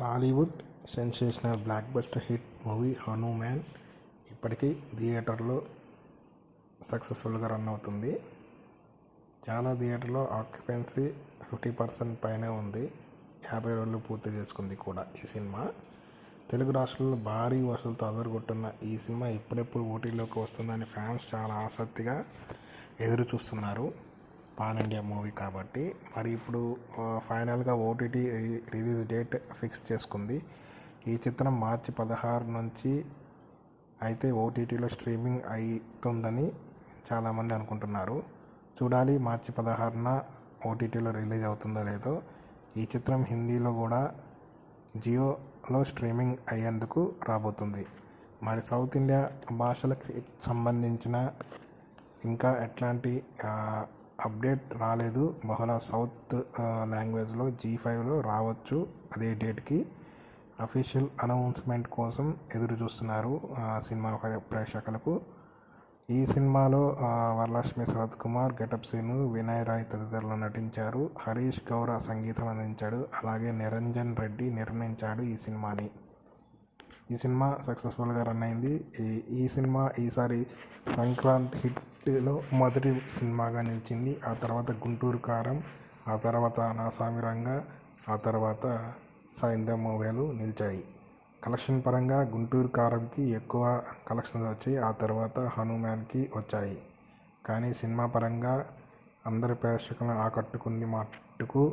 Tollywood sensational block buster hit movie Hanuman ఇప్పటికీ థియేటర్లో సక్సెస్ఫుల్గా రన్ అవుతుంది. చాలా థియేటర్లో ఆక్యుపెన్సీ ఫిఫ్టీ పర్సెంట్ పైనే ఉంది. యాభై రోజులు పూర్తి చేసుకుంది కూడా ఈ సినిమా. తెలుగు రాష్ట్రాల్లో భారీ వసూలతో అదరగొట్టున్న ఈ సినిమా ఎప్పుడెప్పుడు ఓటీలోకి వస్తుందని ఫ్యాన్స్ చాలా ఆసక్తిగా ఎదురు చూస్తున్నారు పాన్ ఇండియా మూవీ కాబట్టి మరి ఇప్పుడు ఫైనల్గా ఓటీటీ రిలీజ్ డేట్ ఫిక్స్ చేసుకుంది. ఈ చిత్రం మార్చి పదహారు నుంచి అయితే ఓటీటీలో స్ట్రీమింగ్ అవుతుందని చాలామంది అనుకుంటున్నారు. చూడాలి మార్చి పదహారున ఓటీటీలో రిలీజ్ అవుతుందో లేదో. ఈ చిత్రం హిందీలో కూడా జియోలో స్ట్రీమింగ్ అయ్యేందుకు రాబోతుంది. మరి సౌత్ ఇండియా భాషలకు సంబంధించిన ఇంకా ఎట్లాంటి అప్డేట్ రాలేదు. బహుళ సౌత్ లాంగ్వేజ్లో జీ ఫైవ్లో రావచ్చు. అదే డేట్కి అఫీషియల్ అనౌన్స్మెంట్ కోసం ఎదురు చూస్తున్నారు సినిమా ప్రేక్షకులకు. ఈ సినిమాలో వరలక్ష్మి శరత్ కుమార్ గెటప్ సీను వినయ్ రాయ్ తదితరులు నటించారు. హరీష్ గౌర సంగీతం అందించాడు. అలాగే నిరంజన్ రెడ్డి నిర్మించాడు ఈ సినిమాని. ఈ సినిమా సక్సెస్ఫుల్గా రన్ అయింది. ఈ ఈ సినిమా ఈసారి సంక్రాంతి హిట్లో మొదటి సినిమాగా నిలిచింది. ఆ తర్వాత గుంటూరు కారం ఆ తర్వాత నాసామి రంగ ఆ తర్వాత సాయంత్రం మూవీలు నిలిచాయి. కలెక్షన్ పరంగా గుంటూరు కారంకి ఎక్కువ కలెక్షన్స్ వచ్చాయి. ఆ తర్వాత హనుమాన్కి వచ్చాయి. కానీ సినిమా పరంగా అందరి ప్రేక్షకులను ఆకట్టుకుంది మట్టుకు